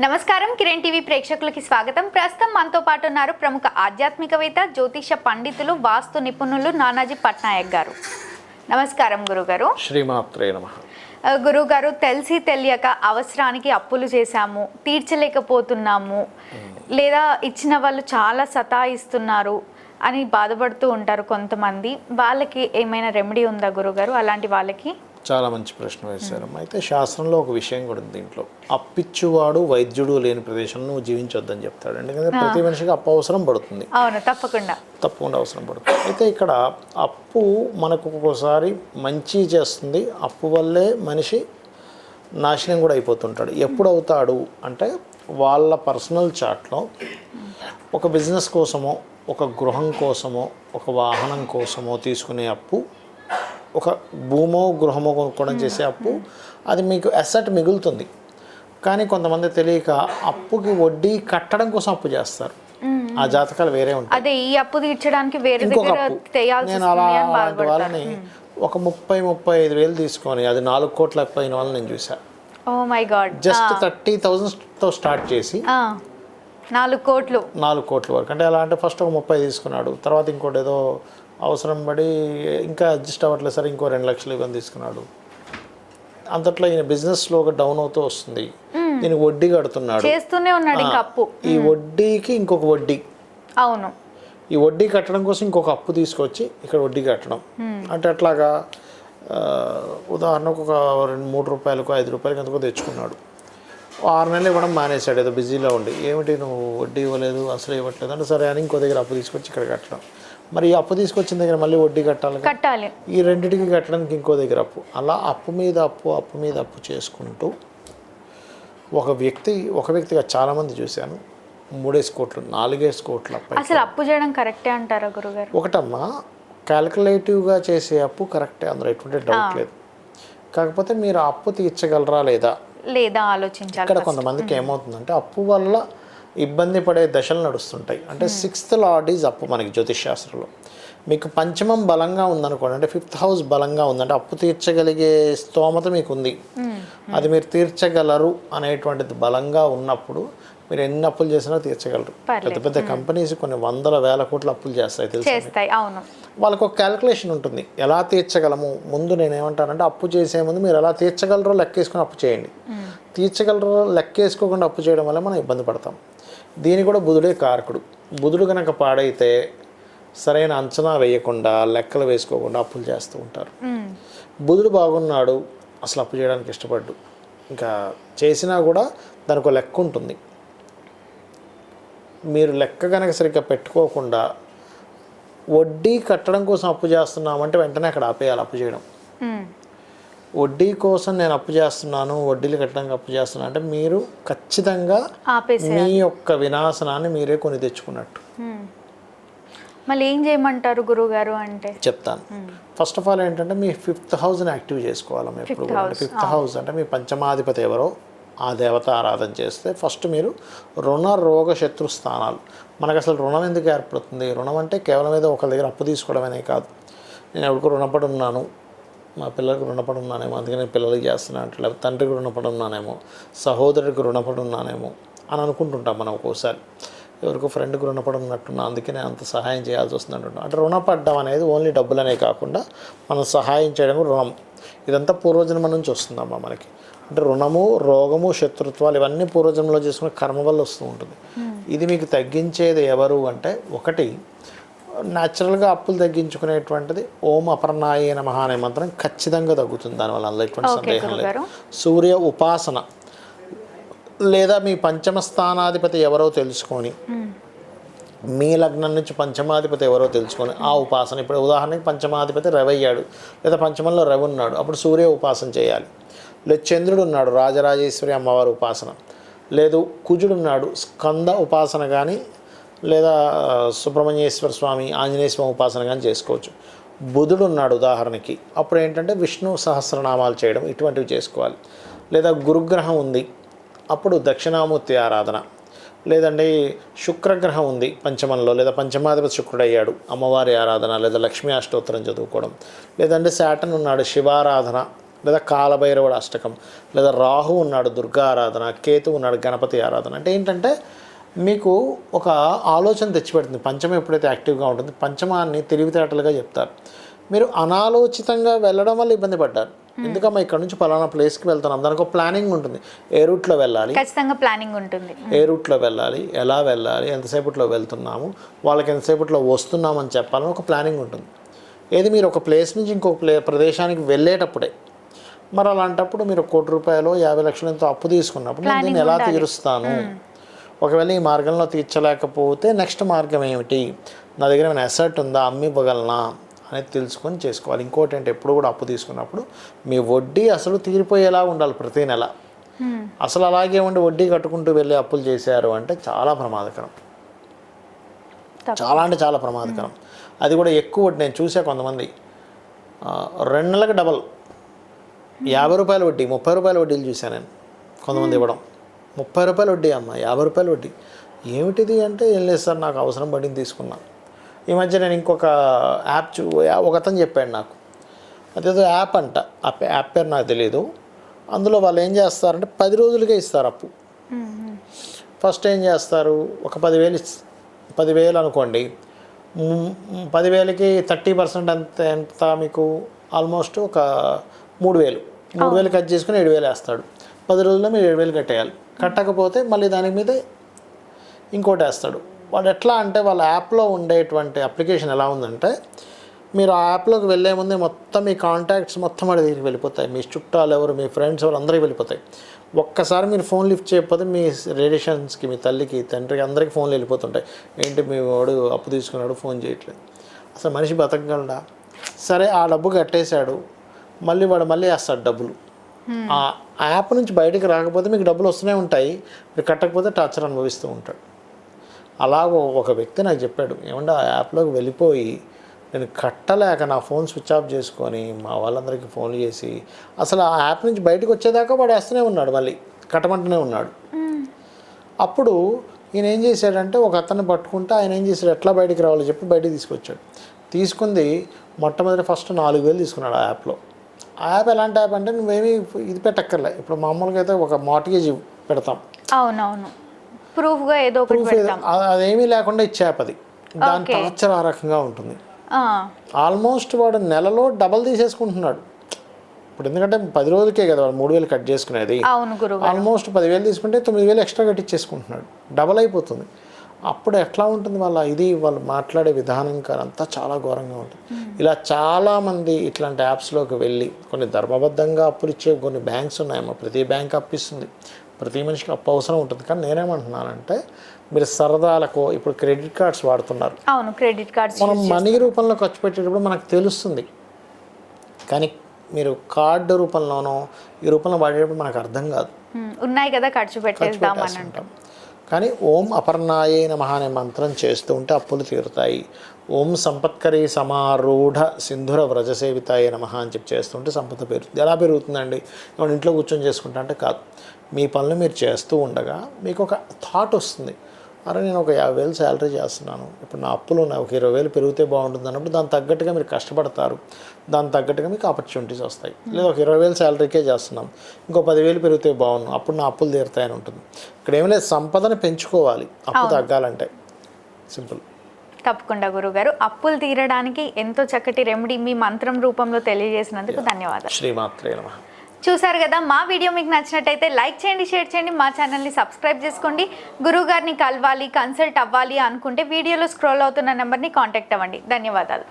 నమస్కారం కిరణ్ టీవీ ప్రేక్షకులకి స్వాగతం. ప్రస్తుతం మనతో పాటు ఉన్నారు ప్రముఖ ఆధ్యాత్మికవేత్త జ్యోతిష పండితులు వాస్తు నిపుణులు నానాజీ పట్నాయక్ గారు. నమస్కారం గురుగారు. శ్రీమాత్రే నమ. గురుగారు తెలిసి తెలియక అవసరానికి అప్పులు చేశాము తీర్చలేకపోతున్నాము లేదా ఇచ్చిన వాళ్ళు చాలా సతాయిస్తున్నారు అని బాధపడుతూ ఉంటారు కొంతమంది. వాళ్ళకి ఏమైనా రెమెడీ ఉందా గురుగారు? అలాంటి వాళ్ళకి? చాలా మంచి ప్రశ్న వేశారు అయితే శాస్త్రంలో ఒక విషయం కూడా ఉంది దీంట్లో. అప్పిచ్చువాడు వైద్యుడు లేని ప్రదేశంలో నువ్వు జీవించొద్దని చెప్తాడు. ఎందుకంటే ప్రతి మనిషికి అప్పు అవసరం పడుతుంది. అవును తప్పకుండా. తప్పకుండా అవసరం పడుతుంది. అయితే ఇక్కడ అప్పు మనకు ఒక్కొక్కసారి మంచి చేస్తుంది. అప్పు వల్లే మనిషి నాశనం కూడా అయిపోతుంటాడు. ఎప్పుడు అవుతాడు అంటే వాళ్ళ పర్సనల్ చాట్లో ఒక బిజినెస్ కోసమో ఒక గృహం కోసమో ఒక వాహనం కోసమో తీసుకునే అప్పు ఒక భూమో గృహమో కొనుక్కోవడం చేసే అప్పు అది మీకు అసెట్ మిగులుతుంది. కానీ కొంతమంది తెలియక అప్పుకి వడ్డీ కట్టడం కోసం అప్పు చేస్తారు. ఆ జాతకాలు వేరే ఉంటాయి. అదే ఈ అప్పు తీర్చడానికి వేరే ఇంకొక అప్పు. నేను అలా వాళ్ళని ఒక ముప్పై ముప్పై ఐదు వేలు తీసుకొని అది నాలుగు కోట్ల అయిన వాళ్ళని నేను చూసాను oh my god just thirty థౌజండ్తో స్టార్ట్ చేసి నాలుగు కోట్లు. నాలుగు కోట్ల వరకు. అంటే ఎలా అంటే ఫస్ట్ ఒక ముప్పై తీసుకున్నాడు. తర్వాత ఇంకోటి ఏదో అవసరం పడి ఇంకా అడ్జస్ట్ అవ్వట్లేదు సరే ఇంకో రెండు లక్షలు ఇవన్నీ తీసుకున్నాడు. అంతట్లో ఈయన బిజినెస్లో ఒక డౌన్ అవుతూ వస్తుంది. దీనికి వడ్డీ కడుతున్నాడు. చేస్తూనే ఉన్నాడు ఇంకా అప్పు. ఈ వడ్డీకి ఇంకొక వడ్డీ. అవును. ఈ వడ్డీ కట్టడం కోసం ఇంకొక అప్పు తీసుకొచ్చి ఇక్కడ వడ్డీ కట్టడం. అంటే అట్లాగా ఉదాహరణకు ఒక రెండు మూడు రూపాయలకు ఐదు రూపాయలకి ఎంతకో తెచ్చుకున్నాడు. ఆరు నెలలు ఇవ్వడం మానేశాడు ఏదో బిజీలో ఉండి. ఏమిటి నువ్వు వడ్డీ ఇవ్వలేదు అసలు ఇవ్వట్లేదు అంటే సరే అని ఇంకో దగ్గర అప్పు తీసుకొచ్చి ఇక్కడ కట్టడం. మరి ఈ అప్పు తీసుకొచ్చిన దగ్గర మళ్ళీ వడ్డీ కట్టాలి. కట్టాలి. ఈ రెండింటికి కట్టడానికి ఇంకో దగ్గర అప్పు. అలా అప్పు మీద అప్పు అప్పు మీద అప్పు చేసుకుంటూ ఒక వ్యక్తి ఒక వ్యక్తిగా చాలామంది చూశాను. మూడేసి కోట్లు నాలుగేసి కోట్ల అప్పు అసలు అప్పు చేయడం కరెక్టే అంటారా గురుగారు? ఒకటమ్మా క్యాలిక్యులేటివ్గా చేసే అప్పు కరెక్టే. అందులో ఎటువంటి డౌట్ లేదు. కాకపోతే మీరు అప్పు తీర్చగలరా లేదా? లేదా ఆలోచించాలి ఇక్కడ కొంతమందికి ఏమవుతుందంటే అప్పు వల్ల ఇబ్బంది పడే దశలు నడుస్తుంటాయి. అంటే సిక్స్త్ లార్డ్ ఈజ్ అప్పు మనకి జ్యోతిష్ శాస్త్రంలో మీకు పంచమం బలంగా ఉందనుకోండి అంటే ఫిఫ్త్ హౌస్ బలంగా ఉందంటే అప్పు తీర్చగలిగే స్తోమత మీకు ఉంది అది మీరు తీర్చగలరు అనేటువంటిది బలంగా ఉన్నప్పుడు మీరు ఎన్ని అప్పులు చేసినా తీర్చగలరు. పెద్ద పెద్ద కంపెనీస్ కొన్ని వందల వేల కోట్ల అప్పులు చేస్తాయి తెలుసు వాళ్ళకు ఒక క్యాలిక్యులేషన్ ఉంటుంది. ఎలా తీర్చగలము? ముందు నేను ఏమంటానంటే అప్పు చేసే ముందు మీరు ఎలా తీర్చగలరో లెక్కేసుకొని అప్పు చేయండి. తీర్చగలరో లెక్కేసుకోకుండా అప్పు చేయడం వల్ల మనం ఇబ్బంది పడతాం. దీని కూడా బుధుడే కారకుడు. బుధుడు కనుక పాడైతే సరైన అంచనా వేయకుండా లెక్కలు వేసుకోకుండా అప్పులు చేస్తూ ఉంటారు. బుధుడు బాగున్నాడు అసలు అప్పు చేయడానికి ఇష్టపడ్డు. ఇంకా చేసినా కూడా దానికి ఒక లెక్క ఉంటుంది. మీరు లెక్క కనుక సరిగ్గా పెట్టుకోకుండా వడ్డీ కట్టడం కోసం అప్పు చేస్తున్నామంటే వెంటనే అక్కడ ఆపేయాలి అప్పు చేయడం. వడ్డీ కోసం నేను అప్పు చేస్తున్నాను వడ్డీలు కట్టడానికి అప్పు చేస్తున్నాను అంటే మీరు ఖచ్చితంగా మీ యొక్క వినాశనాన్ని మీరే కొని తెచ్చుకున్నట్టు. మళ్ళీ ఏం చేయమంటారు గురుగారు అంటే? చెప్తాను. ఫస్ట్ ఆఫ్ ఆల్ ఏంటంటే మీ ఫిఫ్త్ హౌస్ని యాక్టివ్ చేసుకోవాలి ఎప్పుడు ఫిఫ్త్ హౌస్ అంటే మీ పంచమాధిపతి ఎవరో ఆ దేవత ఆరాధన చేస్తే ఫస్ట్ మీరు రుణ రోగ శత్రు స్థానాలు. మనకు అసలు రుణం ఎందుకు ఏర్పడుతుంది? రుణం అంటే కేవలం ఏదో ఒకరి దగ్గర అప్పు తీసుకోవడమనే కాదు. నేను ఎవరికి రుణపడి ఉన్నాను. మా పిల్లలకు రుణపడి ఉన్నానేమో అందుకే నేను పిల్లలకి చేస్తున్నాను అంటే లేకపోతే తండ్రికి రుణపడి ఉన్నానేమో సహోదరుడికి రుణపడి ఉన్నానేమో అని అనుకుంటుంటాం మనం ఒక్కోసారి. ఎవరికో ఫ్రెండ్కి రుణపడి ఉన్నట్టున్నా అందుకే నేను అంత సహాయం చేయాల్సి వస్తుంది అంటున్నాను అంటే రుణపడ్డం అనేది ఓన్లీ డబ్బులనే కాకుండా మనం సహాయం చేయడం రుణం. ఇదంతా పూర్వజన్మ నుంచి వస్తుందమ్మా మనకి. అంటే రుణము రోగము శత్రుత్వాలు ఇవన్నీ పూర్వజన్మలో చేసుకునే కర్మ వల్ల వస్తూ ఉంటుంది. ఇది మీకు తగ్గించేది ఎవరు అంటే ఒకటి న్యాచురల్గా అప్పులు తగ్గించుకునేటువంటిది ఓం అపర్ణాయ నమః అనే మంత్రం ఖచ్చితంగా తగ్గుతుంది. దానివల్ల అందులో ఎటువంటి సందేహం లేదు. సూర్య ఉపాసన లేదా మీ పంచమ స్థానాధిపతి ఎవరో తెలుసుకొని మీ లగ్నం నుంచి పంచమాధిపతి ఎవరో తెలుసుకొని ఆ ఉపాసన ఇప్పుడు ఉదాహరణకి పంచమాధిపతి రవి అయ్యాడు లేదా పంచమంలో రవి ఉన్నాడు అప్పుడు సూర్య ఉపాసన చేయాలి. లేదు చంద్రుడు ఉన్నాడు రాజరాజేశ్వరి అమ్మవారి ఉపాసన. లేదు కుజుడు ఉన్నాడు స్కంద ఉపాసన కానీ లేదా సుబ్రహ్మణ్యేశ్వర స్వామి ఆంజనేయ స్వామి ఉపాసన కానీ చేసుకోవచ్చు. బుధుడు ఉన్నాడు ఉదాహరణకి. అప్పుడు ఏంటంటే విష్ణు సహస్రనామాలు చేయడం ఇటువంటివి చేసుకోవాలి. లేదా గురుగ్రహం ఉంది. అప్పుడు దక్షిణామూర్తి ఆరాధన. లేదండి శుక్రగ్రహం ఉంది పంచమంలో లేదా పంచమాధిపతి శుక్రుడు అయ్యాడు అమ్మవారి ఆరాధన లేదా లక్ష్మీ అష్టోత్తరం చదువుకోవడం. లేదంటే శాటన్ ఉన్నాడు శివారాధన లేదా కాలభైరవుడు అష్టకం లేదా రాహు ఉన్నాడు దుర్గా ఆరాధన కేతు ఉన్నాడు గణపతి ఆరాధన. అంటే ఏంటంటే మీకు ఒక ఆలోచన తెచ్చిపెడుతుంది. పంచమం ఎప్పుడైతే యాక్టివ్గా ఉంటుంది పంచమాన్ని తెలివితేటలుగా చెప్తారు. మీరు అనాలోచితంగా వెళ్ళడం వల్ల ఇబ్బంది పడ్డారు. ఎందుకమ్మా ఇక్కడ నుంచి పలానా ప్లేస్కి వెళ్తున్నాం. దానికి ఒక ప్లానింగ్ ఉంటుంది. ఏ రూట్లో వెళ్ళాలి? ఖచ్చితంగా ప్లానింగ్ ఉంటుంది. ఏ రూట్లో వెళ్ళాలి? ఎలా వెళ్ళాలి? ఎంతసేపట్లో వెళ్తున్నాము? వాళ్ళకి ఎంతసేపట్లో వస్తున్నామని చెప్పాలని ఒక ప్లానింగ్ ఉంటుంది. ఏది మీరు ఒక ప్లేస్ నుంచి ఇంకొక ప్లే ప్రదేశానికి వెళ్ళేటప్పుడే మరి అలాంటప్పుడు మీరు కోటి రూపాయలు యాభై లక్షలు ఎంతో అప్పు తీసుకున్నప్పుడు నేను ఎలా తీరుస్తాను? ఒకవేళ ఈ మార్గంలో తీర్చలేకపోతే నెక్స్ట్ మార్గం ఏమిటి? నా దగ్గర ఏమైనా అసెట్ ఉందా? అమ్మి ఇవ్వగలనా? అనేది తెలుసుకొని చేసుకోవాలి. ఇంకోటి అంటే ఎప్పుడు కూడా అప్పు తీసుకున్నప్పుడు మీ వడ్డీ అసలు తీరిపోయేలా ఉండాలి ప్రతి నెల. అసలు అలాగే ఉండి వడ్డీ కట్టుకుంటూ వెళ్ళి అప్పులు చేశారు అంటే చాలా ప్రమాదకరం. చాలా అంటే చాలా ప్రమాదకరం. అది కూడా ఎక్కువ వడ్డీ. నేను చూసా కొంతమంది. రెండు నెలలకు డబల్. యాభై రూపాయల వడ్డీ ముప్పై రూపాయల వడ్డీలు చూశాను నేను. కొంతమంది ఇవ్వడం. ముప్పై రూపాయల వడ్డీ అమ్మ యాభై రూపాయల వడ్డీ. ఏమిటిది అంటే ఏం లేదు సార్ నాకు అవసరం పడింది తీసుకున్నా. ఈ మధ్య నేను ఇంకొక యాప్ చూ ఒక అతను చెప్పాడు నాకు. అదేదో యాప్ అంట ఆ యాప్ పేరు నాకు తెలియదు అందులో వాళ్ళు ఏం చేస్తారంటే పది రోజులకే ఇస్తారు అప్పు. ఫస్ట్ ఏం చేస్తారు ఒక పదివేలు పదివేలు అనుకోండి. పదివేలకి థర్టీ పర్సెంట్ ఎంత ఎంత మీకు? ఆల్మోస్ట్ ఒక మూడు వేలు. మూడు వేలు కట్ చేసుకుని ఏడు వేలు వేస్తాడు. పది రోజుల్లో మీరు ఏడు వేలు కట్టేయాలి. కట్టకపోతే మళ్ళీ దాని మీద ఇంకోటి వేస్తాడు. వాడు ఎట్లా అంటే వాళ్ళ యాప్లో ఉండేటువంటి అప్లికేషన్ ఎలా ఉందంటే మీరు ఆ యాప్లోకి వెళ్ళే ముందే మొత్తం మీ కాంటాక్ట్స్ మొత్తం వాడి దగ్గరికి వెళ్ళిపోతాయి. మీ చుట్టాలు ఎవరు మీ ఫ్రెండ్స్ ఎవరు అందరికీ వెళ్ళిపోతాయి. ఒక్కసారి మీరు ఫోన్ లిఫ్ట్ చేయకపోతే మీ రిలేషన్స్కి మీ తల్లికి తండ్రికి అందరికీ ఫోన్లు వెళ్ళిపోతుంటాయి. ఏంటి మీ వాడు అప్పు తీసుకున్నాడు ఫోన్ చేయట్లేదు. అసలు మనిషి బతకగలడా? సరే ఆ డబ్బు కట్టేశాడు. మళ్ళీ వాడు మళ్ళీ వేస్తాడు డబ్బులు. ఆ యాప్ నుంచి బయటికి రాకపోతే మీకు డబ్బులు వస్తూనే ఉంటాయి. మీరు కట్టకపోతే టార్చర్ అనుభవిస్తూ ఉంటాడు. అలాగ ఒక వ్యక్తి నాకు చెప్పాడు ఏమంటే ఆ యాప్లోకి వెళ్ళిపోయి నేను కట్టలేక నా ఫోన్ స్విచ్ ఆఫ్ చేసుకొని మా వాళ్ళందరికీ ఫోన్లు చేసి అసలు ఆ యాప్ నుంచి బయటకు వచ్చేదాకా వాడు వేస్తూనే ఉన్నాడు మళ్ళీ కట్టమంటూనే ఉన్నాడు. అప్పుడు ఈయన ఏం చేశాడంటే ఒక అతన్ని పట్టుకుంటే ఆయన ఏం చేశాడు ఎట్లా బయటికి రావాలో? చెప్పి బయటికి తీసుకొచ్చాడు. తీసుకుంది మొట్టమొదటి ఫస్ట్ నాలుగు వేలు తీసుకున్నాడు ఆ యాప్లో. యాప్ ఎలాంటి యాప్ అంటే నువ్వేమీ ఇది పెట్టక్కర్లే. ఇప్పుడు మామూలుగా అయితే ఒక మార్టిగేజ్ పెడతాం. అవునవును. ప్రూఫ్గా ఏదో ప్రూఫ్ అదేమీ లేకుండా ఇచ్చే యాప్ అది. దాని. టార్చర్ ఆ రకంగా ఉంటుంది. ఆల్మోస్ట్ వాడు నెలలో డబల్ తీసేసుకుంటున్నాడు. ఇప్పుడు ఎందుకంటే పది రోజులకే కదా వాడు మూడు వేలు కట్ చేసుకునేది. ఆల్మోస్ట్ పదివేలు తీసుకుంటే తొమ్మిది వేలు ఎక్స్ట్రా కట్టించేసుకుంటున్నాడు డబల్ అయిపోతుంది. అప్పుడు ఎట్లా ఉంటుంది వాళ్ళ ఇది వాళ్ళు మాట్లాడే విధానం కానీ అంతా చాలా ఘోరంగా ఉంటుంది. ఇలా చాలామంది ఇట్లాంటి యాప్స్లోకి వెళ్ళి కొన్ని ధర్మబద్ధంగా అప్పులు ఇచ్చే కొన్ని బ్యాంక్స్ ఉన్నాయమ్మా. ప్రతి బ్యాంక్ అప్పిస్తుంది ప్రతి మనిషికి అప్పు అవసరం ఉంటుంది. కానీ నేనేమంటున్నానంటే మీరు సరదాలకు ఇప్పుడు క్రెడిట్ కార్డ్స్ వాడుతున్నారు. అవును క్రెడిట్ కార్డ్స్ మనం మనీ రూపంలో ఖర్చు పెట్టేటప్పుడు మనకు తెలుస్తుంది. కానీ మీరు కార్డు రూపంలోనో ఈ రూపంలో వాడేటప్పుడు మనకు అర్థం కాదు. ఉన్నాయి కదా ఖర్చు పెట్టేద్దాం అని అంటాం కానీ ఓం అపర్ణాయే నమః అనే మంత్రం చేస్తూ ఉంటే అప్పులు తీరుతాయి. ఓం సంపత్కరి సమారూఢ సింధుర వ్రజసేవితాయ నమః అని చెప్పి చేస్తుంటే సంపద పెరుగుతుంది. ఎలా పెరుగుతుందండి? ఇంట్లో కూర్చొని చేసుకుంటా అంటే కాదు. మీ పనులు మీరు చేస్తూ ఉండగా మీకు ఒక థాట్ వస్తుంది. అరే నేను ఒక యాభై వేలు శాలరీ చేస్తున్నాను. ఇప్పుడు నా అప్పులు ఉన్నాయి ఒక ఇరవై వేలు పెరిగితే బాగుంటుంది అన్నప్పుడు దానికి తగ్గట్టుగా మీరు కష్టపడతారు. దానికి తగ్గట్టుగా మీకు ఆపర్చునిటీస్ వస్తాయి. లేదా ఒక ఇరవై వేలు శాలరీకే చేస్తున్నాం. ఇంకో పదివేలు పెరిగితే బాగుండు. అప్పుడు నా అప్పులు తీరుతాయని ఉంటుంది. ఇక్కడ ఏం లేదు సంపదను పెంచుకోవాలి. అప్పు తగ్గాలంటే. సింపుల్ తప్పకుండా గురుగారు. అప్పులు తీరడానికి ఎంతో చక్కటి రెమెడీ మీ మంత్రం రూపంలో తెలియజేసినందుకు ధన్యవాదాలు. శ్రీమాత్రే నమ. చూసారు కదా మా వీడియో మీకు నచ్చినట్టయితే లైక్ చేయండి షేర్ చేయండి మా ఛానల్ని సబ్స్క్రైబ్ చేసుకోండి. గురువు గారిని కలవాలి కన్సల్ట్ అవ్వాలి అనుకుంటే వీడియోలో స్క్రోల్ అవుతున్న నెంబర్ని కాంటాక్ట్ అవ్వండి. ధన్యవాదాలు.